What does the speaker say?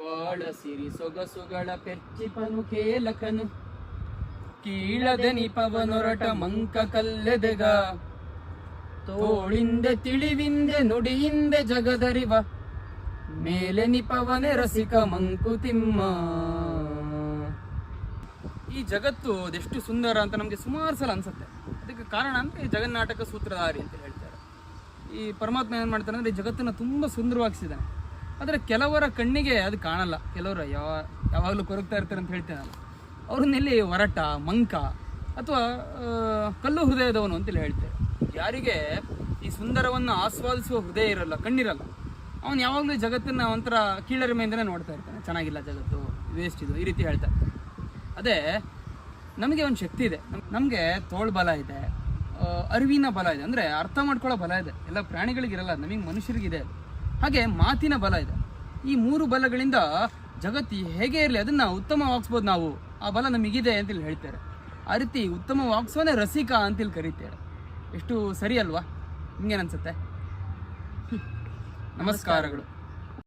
ಬಾಳ ಸಿರಿ ಸೊಗಸುಗಳ ಪೆಚ್ಚಿಪನು ಕೇಲಕನು. ಕೀಳದೆ ನಿಪವನೊರಟ ಮಂಕ ಕಲ್ಲೆದೆಗ. ತೋಳಿಂದೆ ತಿಳಿವಿಂದೆ ನುಡಿಯಿಂದೆ ಜಗದರಿವ. ಮೇಲೆ ನಿಪವನೆ ರಸಿಕ ಮಂಕುತಿಮ್ಮ ಈ ಜಗತ್ತು ಅದೆಷ್ಟು ಸುಂದರ ಅಂತ ನಮಗೆ ಸುಮಾರು ಸಲ ಅನ್ಸುತ್ತೆ. ಅದಕ್ಕೆ ಕಾರಣ ಅಂದ್ರೆ ಈ ಜಗನ್ನಾಟಕ ಸೂತ್ರಧಾರಿ ಅಂತ ಹೇಳ್ತಾರೆ. ಈ ಪರಮಾತ್ಮ ಏನು ಮಾಡ್ತಾರೆ ಅಂದ್ರೆ ಈ ಜಗತ್ತನ್ನು ತುಂಬ ಸುಂದರವಾಗಿಸಿದ್ದಾನೆ ಆದರೆ ಕೆಲವರ ಕಣ್ಣಿಗೆ ಅದು ಕಾಣಲ್ಲ. ಕೆಲವರು ಯಾವ, ಯಾವಾಗಲೂ ಕೊರಗ್ತಾ ಇರ್ತಾರೆ ಅಂತ ಹೇಳ್ತೇನಲ್ಲ ಅವ್ರನ್ನೆಲ್ಲಿ ಒರಟ, ಮಂಕ ಅಥವಾ ಕಲ್ಲು ಹೃದಯದವನು ಅಂತೇಳಿ ಹೇಳ್ತೇವೆ ಯಾರಿಗೆ ಈ ಸುಂದರವನ್ನು ಆಸ್ವಾದಿಸುವ ಹೃದಯ ಇರಲ್ಲ, ಕಣ್ಣಿರಲ್ಲ. ಅವನು ಯಾವಾಗಲೂ ಜಗತ್ತನ್ನು ಒಂಥರ ಕೀಳರಿಮೆಯಿಂದನೇ ನೋಡ್ತಾ ಇರ್ತಾನೆ. ಚೆನ್ನಾಗಿಲ್ಲ ಜಗತ್ತು ವೇಸ್ಟ್ ಇದು, ಈ ರೀತಿ ಹೇಳ್ತಾರೆ ಅದೇ, ನಮಗೆ ಒಂದು ಶಕ್ತಿ ಇದೆ. ನಮಗೆ ತೋಳು ಬಲ ಇದೆ ಅರಿವಿನ ಬಲ ಇದೆ. ಅಂದರೆ ಅರ್ಥ ಮಾಡ್ಕೊಳ್ಳೋ ಬಲ ಇದೆ. ಎಲ್ಲ ಪ್ರಾಣಿಗಳಿಗಿರಲ್ಲ, ನಮಗೆ ಮನುಷ್ಯರಿಗಿದೆ ಅದು. ಹಾಗೆ ಮಾತಿನ ಬಲ ಇದೆ. ಈ ಮೂರು ಬಲಗಳಿಂದ ಜಗತ್ತು ಹೇಗೆ ಇರಲಿ ಅದನ್ನು ಉತ್ತಮವಾಗಿಸ್ಬೋದು ನಾವು. ಆ ಬಲ ನಮಗಿದೆ ಅಂತೇಳಿ ಹೇಳ್ತಾರೆ. ಆ ರೀತಿ ಉತ್ತಮವಾಗಿಸೋನೇ ರಸಿಕ ಅಂತೇಳಿ ಕರೀತಾರೆ. ಎಷ್ಟು ಸರಿ ಅಲ್ವಾ? ನಿಮ್ಗೇನನ್ಸುತ್ತೆ ನಮಸ್ಕಾರಗಳು.